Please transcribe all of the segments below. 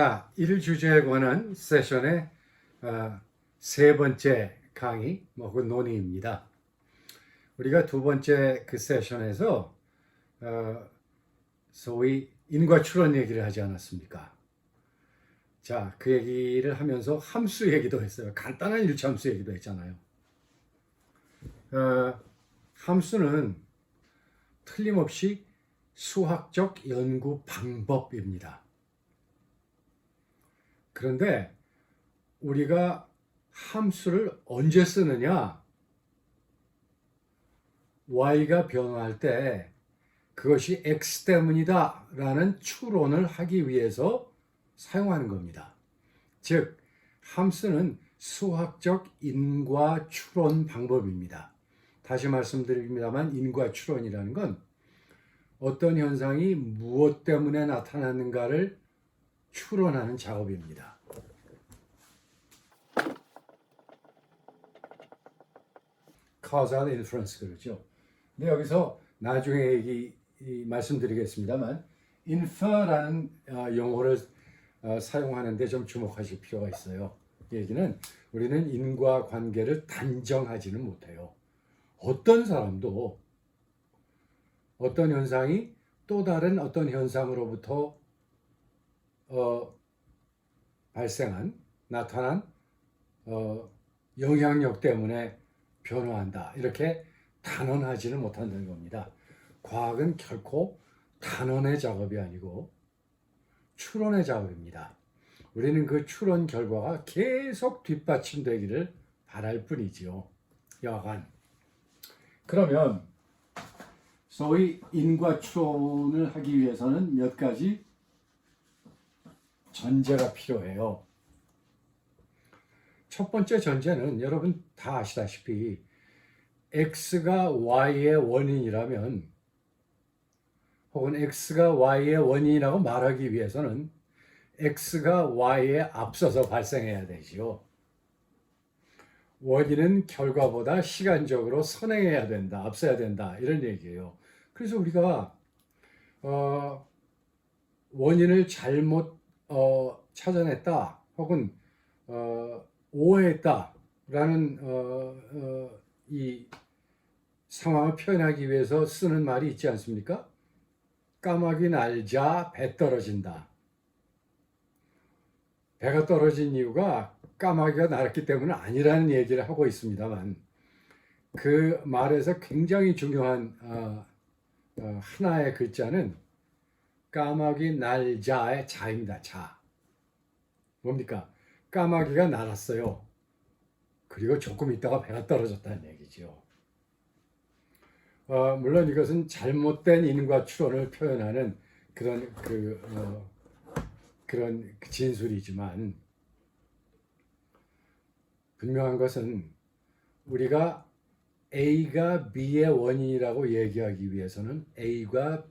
자, 일 주제에 관한 세션의 어, 세 번째 강의, 뭐 혹은 논의입니다. 우리가 두 번째 그 세션에서 어, 소위 인과 추론 얘기를 하지 않았습니까? 자, 그 얘기를 하면서 함수 얘기도 했어요. 간단한 일차함수 얘기도 했잖아요. 어, 함수는 틀림없이 수학적 연구 방법입니다. 그런데 우리가 함수를 언제 쓰느냐? y가 변화할 때 그것이 x 때문이다 라는 추론을 하기 위해서 사용하는 겁니다. 즉, 함수는 수학적 인과 추론 방법입니다. 다시 말씀드립니다만, 인과 추론이라는 건 어떤 현상이 무엇 때문에 나타나는가를 추론하는 작업입니다. Causal inference 그러죠. 근데 여기서 나중에 얘기 이, 말씀드리겠습니다만 infer라는 어, 용어를 어, 사용하는데 좀 주목하실 필요가 있어요. 이 얘기는 우리는 인과 관계를 단정하지는 못해요. 어떤 사람도 어떤 현상이 또 다른 어떤 현상으로부터 어, 발생한 나타난 어, 영향력 때문에 변화한다 이렇게 단언하지는 못한다는 겁니다. 과학은 결코 단언의 작업이 아니고 추론의 작업입니다. 우리는 그 추론 결과가 계속 뒷받침되기를 바랄 뿐이지요. 여간. 그러면 소위 인과 추론을 하기 위해서는 몇 가지 전제가 필요해요. 첫 번째 전제는 여러분 다 아시다시피 x가 y의 원인이라면 혹은 x가 y의 원인이라고 말하기 위해서는 x가 y에 앞서서 발생해야 되지요. 원인은 결과보다 시간적으로 선행해야 된다, 앞서야 된다 이런 얘기예요. 그래서 우리가 어, 원인을 잘못 어, 찾아냈다 혹은 어, 오해했다라는 어, 어, 이 상황을 표현하기 위해서 쓰는 말이 있지 않습니까? 까마귀 날자 배 떨어진다. 배가 떨어진 이유가 까마귀가 날았기 때문은 아니라는 얘기를 하고 있습니다만 그 말에서 굉장히 중요한 어, 어, 하나의 글자는 까마귀 날자의 자입니다. 자. 뭡니까? 까마귀가 날았어요. 그리고 조금 있다가 배가 떨어졌다는 얘기죠. 어, 물론 이것은 잘못된 인과 추론을 표현하는 그런 그 어, 그런 진술이지만 분명한 것은 우리가 A가 B의 원인이라고 얘기하기 위해서는 A가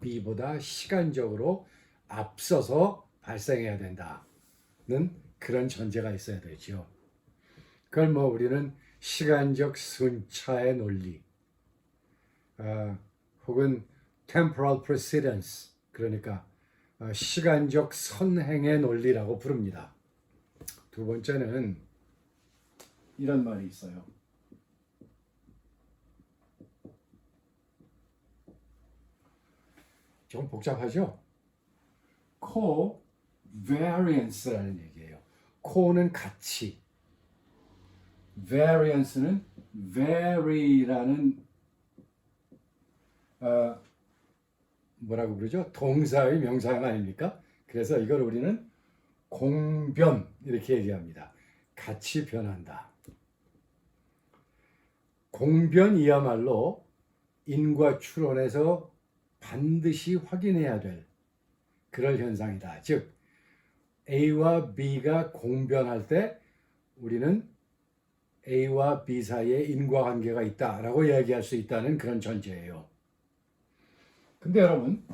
B보다 시간적으로 앞서서 발생해야 된다는 그런 전제가 있어야 되죠. 그걸 뭐 우리는 시간적 순차의 논리, 어, 혹은 temporal precedence, 그러니까 어, 시간적 선행의 논리라고 부릅니다. 두 번째는 이런 말이 있어요. 좀 복잡하죠? covariance라는 얘기 co는 같이, variance는 vary라는 어, 뭐라고 그러죠? 동사의 명사형 아닙니까? 그래서 이걸 우리는 공변 이렇게 얘기합니다. 같이 변한다. 공변이야말로 인과 추론에서 반드시 확인해야 될 그럴 현상이다. 즉 A와 B가 공변할 때 우리는 A와 B 사이에 인과관계가 있다라고 이야기할 수 있다는 그런 전제예요. 근데 여러분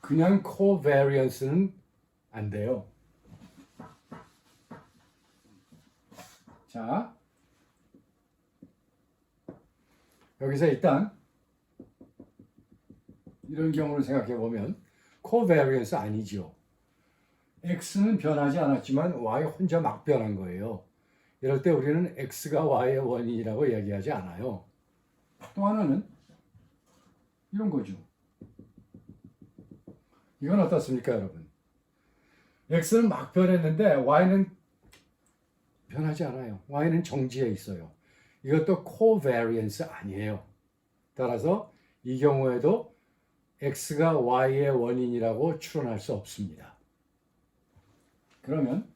그냥 covariance는 안 돼요. 자 여기서 일단 이런 경우를 생각해 보면 covariance 아니죠. X는 변하지 않았지만 y 혼자 막 변한 거예요. 이럴 때 우리는 x가 y의 원인이라고 얘기하지 않아요. 또 하나는 이런 거죠. 이건 어떻습니까, 여러분? x는 막 변했는데 y는 변하지 않아요. y는 정지해 있어요. 이것도 코베리언스 아니에요. 따라서 이 경우에도 x가 y의 원인이라고 추론할 수 없습니다. 그러면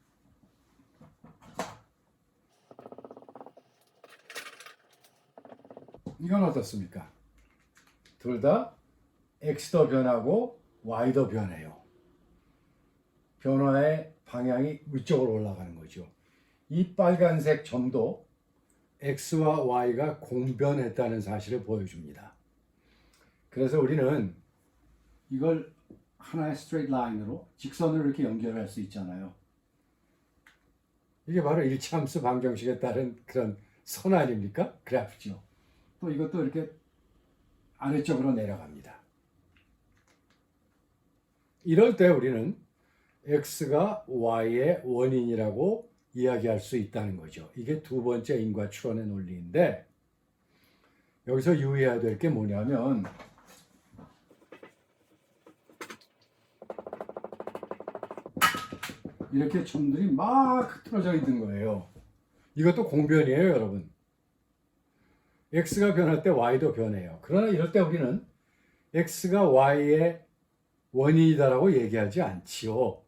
이건 어떻습니까? 둘 다 x도 변하고 y도 변해요. 변화의 방향이 위쪽으로 올라가는 거죠. 이 빨간색 점도 x와 y가 공변했다는 사실을 보여줍니다. 그래서 우리는 이걸 하나의 스트레이트 라인으로 직선으로 이렇게 연결할 수 있잖아요. 이게 바로 일치함수 방정식에 따른 그런 선 아닙니까? 그래프죠. 또 이것도 이렇게 아래쪽으로 내려갑니다. 이럴 때 우리는 x가 y의 원인이라고 이야기할 수 있다는 거죠. 이게 두 번째 인과 추론의 논리인데 여기서 유의해야 될 게 뭐냐면 이렇게 점들이 막 흐트러져 있는 거예요. 이것도 공변이에요, 여러분. x가 변할 때 y도 변해요. 그러나 이럴 때 우리는 x가 y의 원인이다라고 얘기하지 않지요.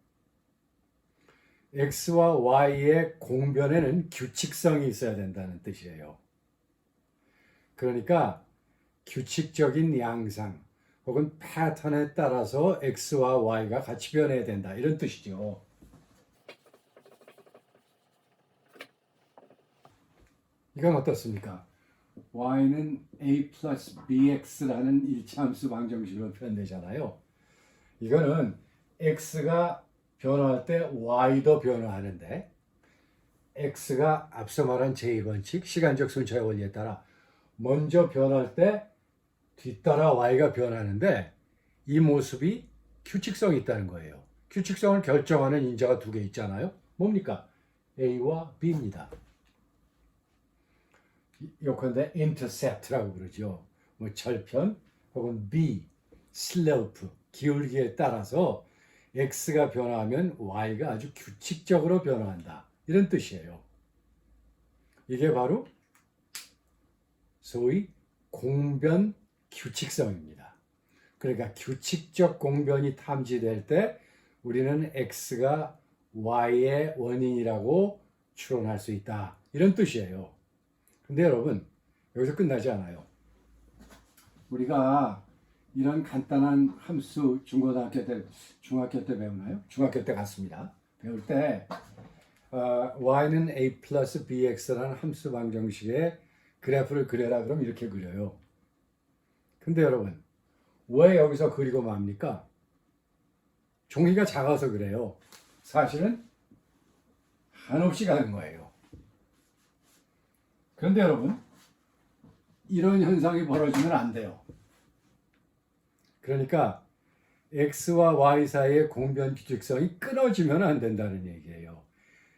x와 y의 공변에는 규칙성이 있어야 된다는 뜻이에요. 그러니까 규칙적인 양상 혹은 패턴에 따라서 x와 y가 같이 변해야 된다 이런 뜻이죠. 이건 어떻습니까? y는 a 플러스 bx라는 일치함수 방정식으로 표현되잖아요. 이거는 x가 변화할 때 y도 변화하는데 x가 앞서 말한 제2번칙 시간적 순차의 원리에 따라 먼저 변할 때 뒤따라 y가 변하는데 이 모습이 규칙성이 있다는 거예요. 규칙성을 결정하는 인자가 두 개 있잖아요. 뭡니까? a와 b입니다. 요컨대 intercept라고 그러죠. 뭐 절편 혹은 b, slope, 기울기에 따라서 x가 변화하면 y가 아주 규칙적으로 변화한다. 이런 뜻이에요. 이게 바로 소위 공변 규칙성입니다. 그러니까 규칙적 공변이 탐지될 때 우리는 x가 y의 원인이라고 추론할 수 있다. 이런 뜻이에요. 근데 여러분, 여기서 끝나지 않아요. 우리가 이런 간단한 함수 중고등학교 때, 중학교 때 배우나요? 중학교 때 갔습니다. 배울 때 어, y는 a 플러스 bx라는 함수 방정식의 그래프를 그려라 그럼 이렇게 그려요. 근데 여러분 왜 여기서 그리고 맙니까? 종이가 작아서 그래요. 사실은 한없이 가는 거예요. 그런데 여러분 이런 현상이 벌어지면 안 돼요. 그러니까 x와 y 사이의 공변 규칙성이 끊어지면 안 된다는 얘기예요.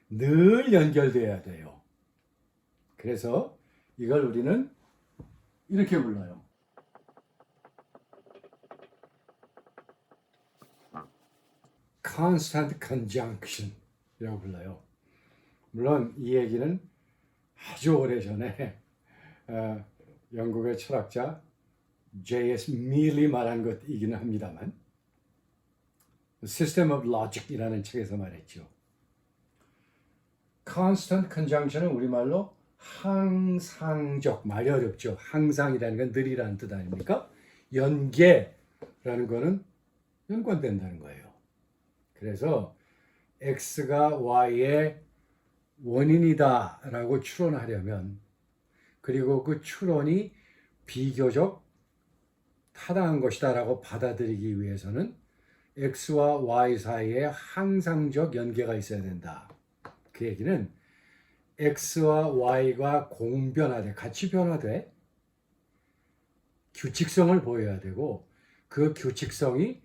늘 연결돼야 돼요. 그래서 이걸 우리는 이렇게 불러요. constant conjunction이라고 불러요. 물론 이 얘기는 아주 오래 전에 어, 영국의 철학자 J.S. 밀이 말한 것이기는 합니다만 System of Logic이라는 책에서 말했죠. Constant conjunction은 우리말로 항상적 말이 어렵죠. 항상이라는 건 늘이라는 뜻 아닙니까? 연계라는 거는 연관된다는 거예요. 그래서 x가 y의 원인이다라고 추론하려면 그리고 그 추론이 비교적 타당한 것이다라고 받아들이기 위해서는 x와 y 사이에 항상적 연계가 있어야 된다. 그 얘기는 x와 y가 공변화돼 같이 변화돼 규칙성을 보여야 되고 그 규칙성이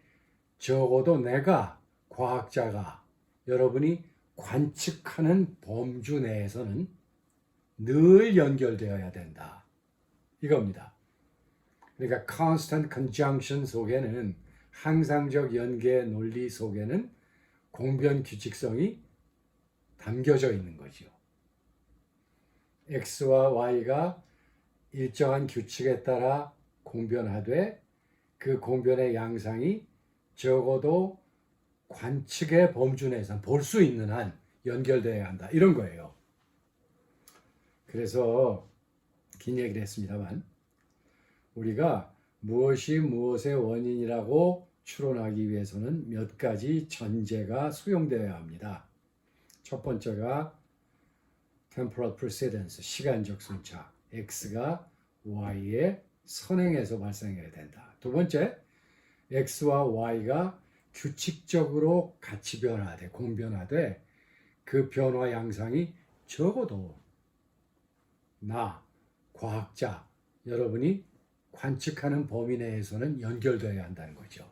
적어도 내가 과학자가 여러분이 관측하는 범주 내에서는 늘 연결되어야 된다. 이겁니다. 그러니까 constant conjunction 속에는 항상적 연계 논리 속에는 공변 규칙성이 담겨져 있는 거지요. x와 y가 일정한 규칙에 따라 공변하되 그 공변의 양상이 적어도 관측의 범주 내에서 볼 수 있는 한 연결되어야 한다. 이런 거예요. 그래서 긴 얘기를 했습니다만 우리가 무엇이 무엇의 원인이라고 추론하기 위해서는 몇 가지 전제가 수용되어야 합니다. 첫 번째가 temporal precedence, 시간적 순차. x가 y의 선행에서 발생해야 된다. 두 번째, x와 y가 규칙적으로 같이 변화돼, 공변화돼 그 변화 양상이 적어도 나, 과학자, 여러분이 관측하는 범위 내에서는 연결되어야 한다는 거죠.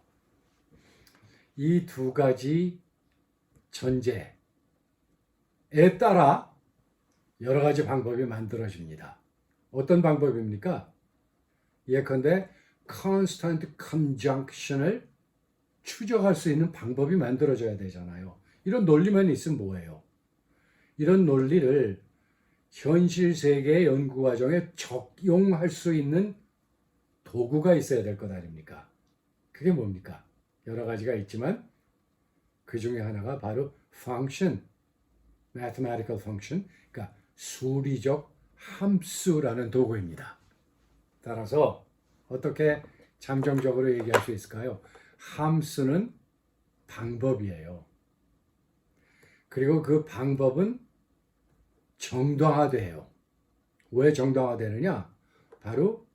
이 두 가지 전제에 따라 여러 가지 방법이 만들어집니다. 어떤 방법입니까? 예컨대 constant conjunction을 추적할 수 있는 방법이 만들어져야 되잖아요. 이런 논리만 있으면 뭐예요? 이런 논리를 현실 세계의 연구 과정에 적용할 수 있는 도구가 있어야 될 것 아닙니까? 그게 뭡니까? 여러 가지가 있지만 그 중에 하나가 바로 function, mathematical function, 그러니까 수리적 함수라는 도구입니다. 따라서 어떻게 잠정적으로 얘기할 수 있을까요? 함수는 방법이에요. 그리고 그 방법은 정당화돼요. 왜 정당화되느냐? 바로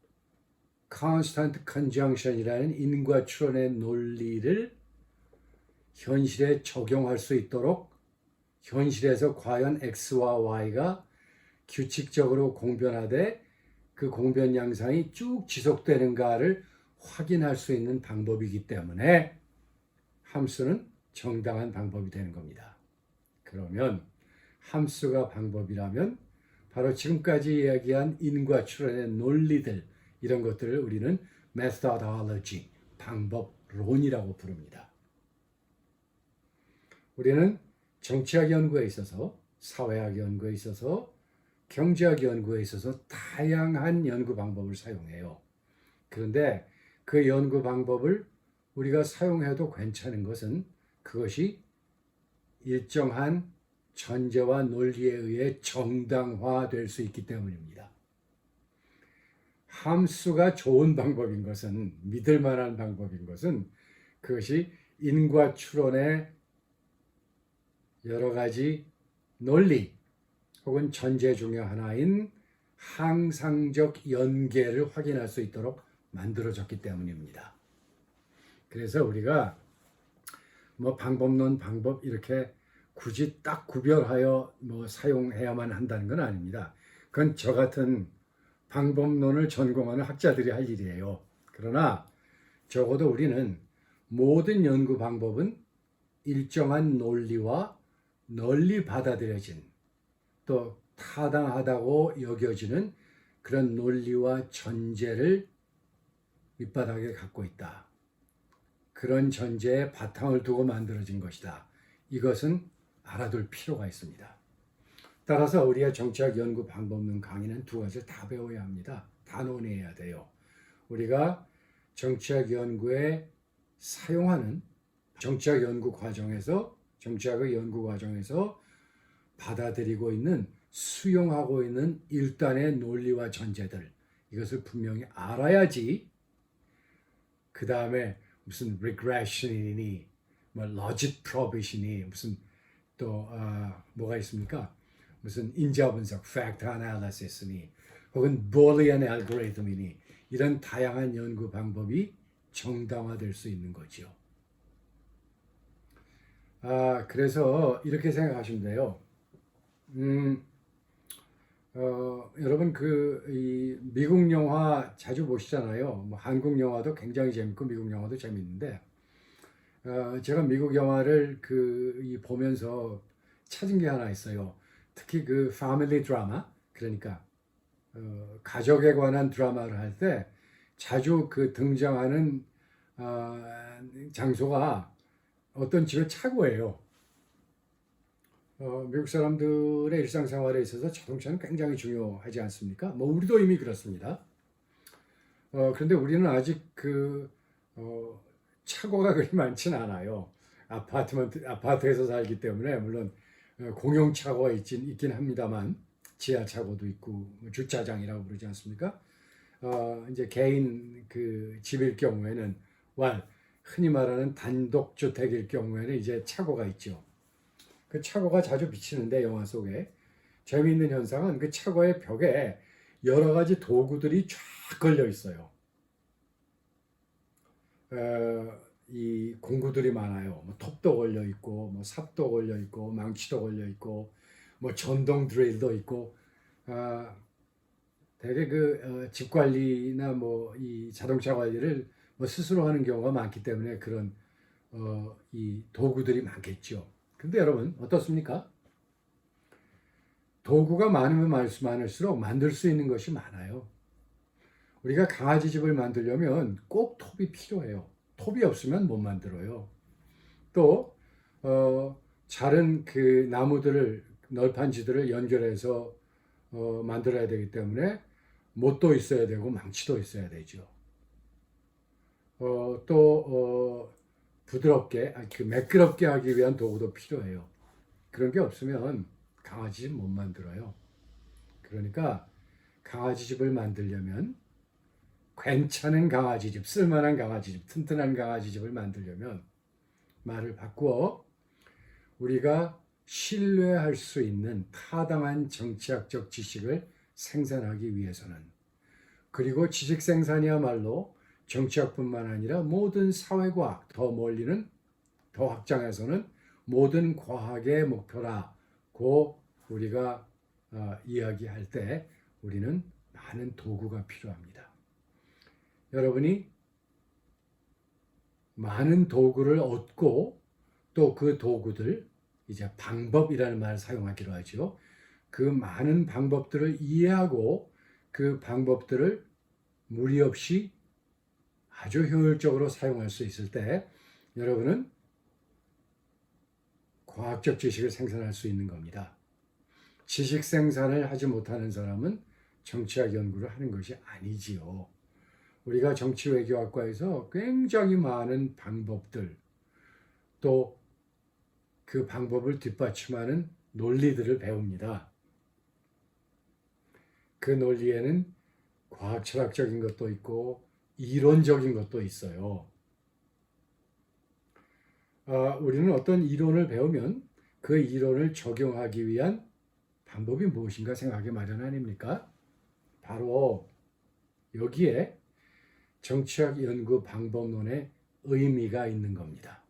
constant conjunction이라는 인과 추론의 논리를 현실에 적용할 수 있도록 현실에서 과연 x와 y가 규칙적으로 공변하되 그 공변 양상이 쭉 지속되는가를 확인할 수 있는 방법이기 때문에 함수는 정당한 방법이 되는 겁니다. 그러면 함수가 방법이라면 바로 지금까지 이야기한 인과 추론의 논리들 이런 것들을 우리는 methodology, 방법론이라고 부릅니다. 우리는 정치학 연구에 있어서 사회학 연구에 있어서 경제학 연구에 있어서 다양한 연구 방법을 사용해요. 그런데 그 연구 방법을 우리가 사용해도 괜찮은 것은 그것이 일정한 전제와 논리에 의해 정당화될 수 있기 때문입니다. 함수가 좋은 방법인 것은 믿을 만한 방법인 것은 그것이 인과 추론의 여러 가지 논리 혹은 전제 중의 하나인 항상적 연계를 확인할 수 있도록 만들어졌기 때문입니다. 그래서 우리가 뭐 방법론 방법 이렇게 굳이 딱 구별하여 뭐 사용해야만 한다는 건 아닙니다. 그건 저 같은 방법론을 전공하는 학자들이 할 일이에요. 그러나 적어도 우리는 모든 연구 방법은 일정한 논리와 널리 받아들여진 또 타당하다고 여겨지는 그런 논리와 전제를 밑바닥에 갖고 있다. 그런 전제에 바탕을 두고 만들어진 것이다. 이것은 알아둘 필요가 있습니다. 따라서 우리가 정치학 연구 방법론 강의는 두 가지를 다 배워야 합니다. 다 논의해야 돼요. 우리가 정치학 연구에 사용하는 정치학 연구 과정에서 정치학의 연구 과정에서 받아들이고 있는 수용하고 있는 일단의 논리와 전제들 이것을 분명히 알아야지 그 다음에 무슨 regression이니 뭐 logic probation이 무슨 또 아, 뭐가 있습니까? 무슨 인자 분석 fact analysis니 혹은 Boolean algorithm이니 이런 다양한 연구 방법이 정당화될 수 있는 거지요. 아, 그래서 이렇게 생각하시면 돼요. 음, 어, 여러분 그, 이, 미국 영화 자주 보시잖아요. 뭐 한국 영화도 굉장히 재밌고 미국 영화도 재밌는데, 어, 제가 미국 영화를 그, 이 보면서 찾은 게 하나 있어요. 특히 그 패밀리 드라마, 그러니까 어, 가족에 관한 드라마를 할 때 자주 그 등장하는 어, 장소가 어떤 집의 차고예요. 어, 미국 사람들의 일상생활에 있어서 자동차는 굉장히 중요하지 않습니까? 뭐 우리도 이미 그렇습니다. 어, 그런데 우리는 아직 그 어, 차고가 그리 많지는 않아요. 아파트먼트 아파트에서 살기 때문에 물론 어, 공용 차고가 있긴 있긴 합니다만 지하 차고도 있고 뭐 주차장이라고 부르지 않습니까? 어, 이제 개인 그 집일 경우에는 왈 흔히 말하는 단독 주택일 경우에는 이제 차고가 있죠. 그 차고가 자주 비치는데 영화 속에 재미있는 현상은 그 차고의 벽에 여러 가지 도구들이 쫙 걸려 있어요. 어, 이 공구들이 많아요. 뭐 톱도 걸려 있고, 뭐 삽도 걸려 있고, 망치도 걸려 있고, 뭐 전동 드릴도 있고, 아, 되게 그 어, 집 관리나 뭐 이 자동차 관리를 뭐 스스로 하는 경우가 많기 때문에 그런 어, 이 도구들이 많겠죠. 근데 여러분 어떻습니까? 도구가 많으면 많을수- 많을수록 만들 수 있는 것이 많아요. 우리가 강아지 집을 만들려면 꼭 톱이 필요해요. 톱이 없으면 못 만들어요. 또 어, 자른 그 나무들을 널판지들을 연결해서 어, 만들어야 되기 때문에 못도 있어야 되고 망치도 있어야 되죠. 어, 또 어, 부드럽게, 아, 그 매끄럽게 하기 위한 도구도 필요해요. 그런 게 없으면 강아지 집 못 만들어요. 그러니까 강아지 집을 만들려면 괜찮은 강아지 집, 쓸만한 강아지 집, 튼튼한 강아지 집을 만들려면 말을 바꾸어 우리가 신뢰할 수 있는 타당한 정치학적 지식을 생산하기 위해서는 그리고 지식 생산이야말로 정치학뿐만 아니라 모든 사회과학 더 멀리는 더 확장해서는 모든 과학의 목표라고 우리가 어, 이야기할 때 우리는 많은 도구가 필요합니다. 여러분이 많은 도구를 얻고 또 그 도구들 이제 방법이라는 말을 사용하기로 하죠. 그 많은 방법들을 이해하고 그 방법들을 무리 없이 아주 효율적으로 사용할 수 있을 때 여러분은 과학적 지식을 생산할 수 있는 겁니다. 지식 생산을 하지 못하는 사람은 정치학 연구를 하는 것이 아니지요. 우리가 정치 외교학과에서 굉장히 많은 방법들 또 그 방법을 뒷받침하는 논리들을 배웁니다. 그 논리에는 과학 철학적인 것도 있고 이론적인 것도 있어요. 아, 우리는 어떤 이론을 배우면 그 이론을 적용하기 위한 방법이 무엇인가 생각하기 마련 아닙니까? 바로 여기에 정치학 연구 방법론의 의미가 있는 겁니다.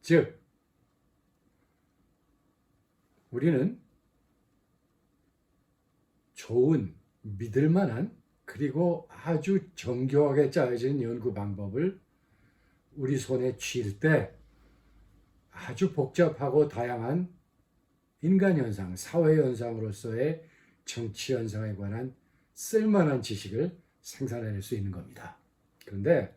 즉, 우리는 좋은, 믿을 만한, 그리고 아주 정교하게 짜여진 연구 방법을 우리 손에 쥘 때 아주 복잡하고 다양한 인간 현상, 사회 현상으로서의 정치 현상에 관한 쓸만한 지식을 생산해낼 수 있는 겁니다. 그런데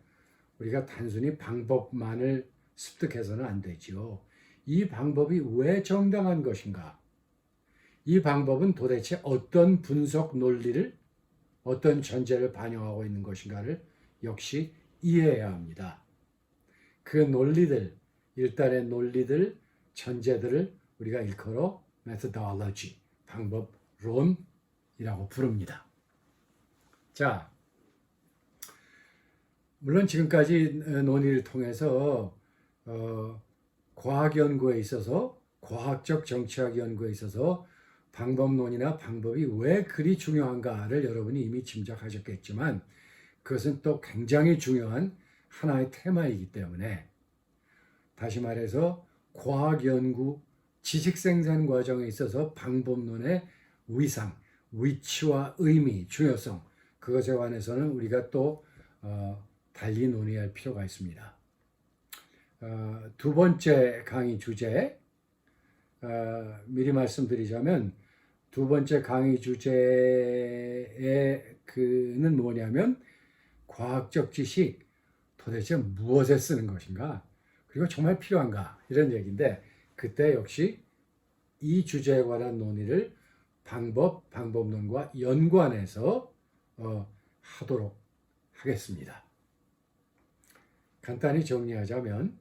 우리가 단순히 방법만을 습득해서는 안 되지요. 이 방법이 왜 정당한 것인가? 이 방법은 도대체 어떤 분석 논리를 어떤 전제를 반영하고 있는 것인가를 역시 이해해야 합니다. 그 논리들, 일단의 논리들, 전제들을 우리가 일컬어 methodology, 방법론이라고 부릅니다. 자, 물론 지금까지 논의를 통해서 어, 과학 연구에 있어서 과학적 정치학 연구에 있어서 방법론이나 방법이 왜 그리 중요한가를 여러분이 이미 짐작하셨겠지만 그것은 또 굉장히 중요한 하나의 테마이기 때문에 다시 말해서 과학 연구 지식 생산 과정에 있어서 방법론의 위상, 위치와 의미, 중요성 그것에 관해서는 우리가 또 어, 달리 논의할 필요가 있습니다. 어, 두 번째 강의 주제 어, 미리 말씀드리자면 두 번째 강의 주제의 그는 뭐냐면 과학적 지식 도대체 무엇에 쓰는 것인가 그리고 정말 필요한가 이런 얘기인데 그때 역시 이 주제에 관한 논의를 방법 방법론과 연관해서 어, 하도록 하겠습니다. 간단히 정리하자면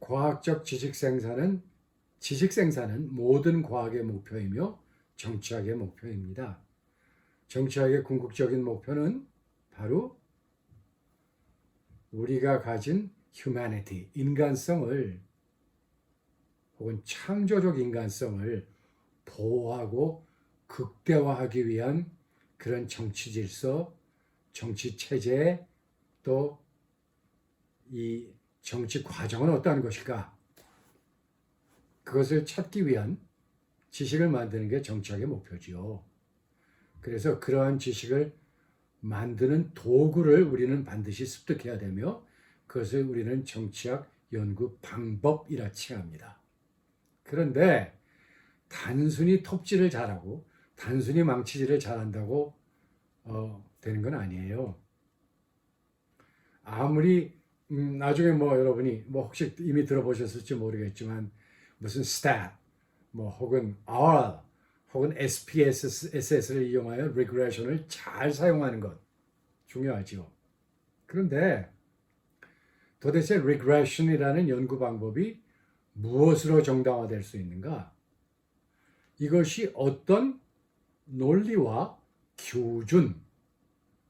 과학적 지식 생산은 지식 생산은 모든 과학의 목표이며 정치학의 목표입니다. 정치학의 궁극적인 목표는 바로 우리가 가진 humanity, 인간성을 혹은 창조적 인간성을 보호하고 극대화하기 위한 그런 정치 질서, 정치 체제, 또 이 정치 과정은 어떠한 것일까? 그것을 찾기 위한 지식을 만드는 게 정치학의 목표지요. 그래서 그러한 지식을 만드는 도구를 우리는 반드시 습득해야 되며 그것을 우리는 정치학 연구 방법이라 칭합니다. 그런데 단순히 톱질을 잘하고 단순히 망치질을 잘한다고 어, 되는 건 아니에요. 아무리 음, 나중에 뭐 여러분이 뭐 혹시 이미 들어보셨을지 모르겠지만 무슨 stat 뭐 혹은 R 혹은 SPSS를 이용하여 regression을 잘 사용하는 것 중요하지요. 그런데 도대체 regression이라는 연구 방법이 무엇으로 정당화될 수 있는가? 이것이 어떤 논리와 규준,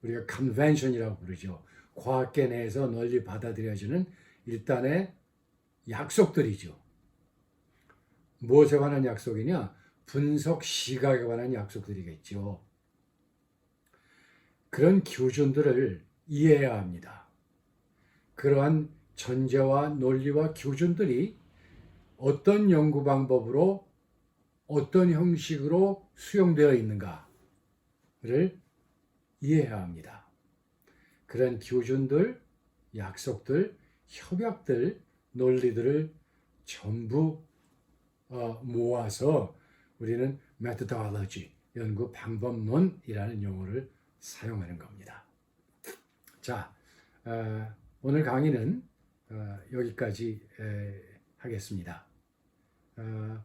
우리가 convention이라고 부르죠. 과학계 내에서 널리 받아들여지는 일단의 약속들이죠. 무엇에 관한 약속이냐? 분석 시각에 관한 약속들이겠죠. 그런 기준들을 이해해야 합니다. 그러한 전제와 논리와 기준들이 어떤 연구 방법으로 어떤 형식으로 수용되어 있는가를 이해해야 합니다. 그런 기준들, 약속들, 협약들, 논리들을 전부 어, 모아서 우리는 methodology, 연구 방법론이라는 용어를 사용하는 겁니다. 자, 어, 오늘 강의는 어, 여기까지 에, 하겠습니다. 어,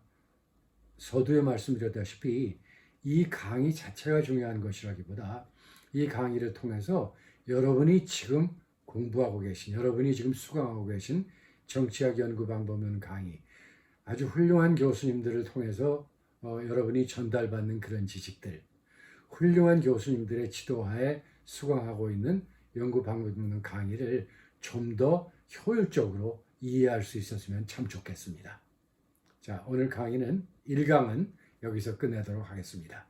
서두에 말씀드렸다시피 이 강의 자체가 중요한 것이라기보다 이 강의를 통해서 여러분이 지금 공부하고 계신, 여러분이 지금 수강하고 계신 정치학 연구 방법론 강의, 아주 훌륭한 교수님들을 통해서 어, 여러분이 전달받는 그런 지식들, 훌륭한 교수님들의 지도하에 수강하고 있는 연구 방법론 강의를 좀 더 효율적으로 이해할 수 있었으면 참 좋겠습니다. 자, 오늘 강의는 1강은 여기서 끝내도록 하겠습니다.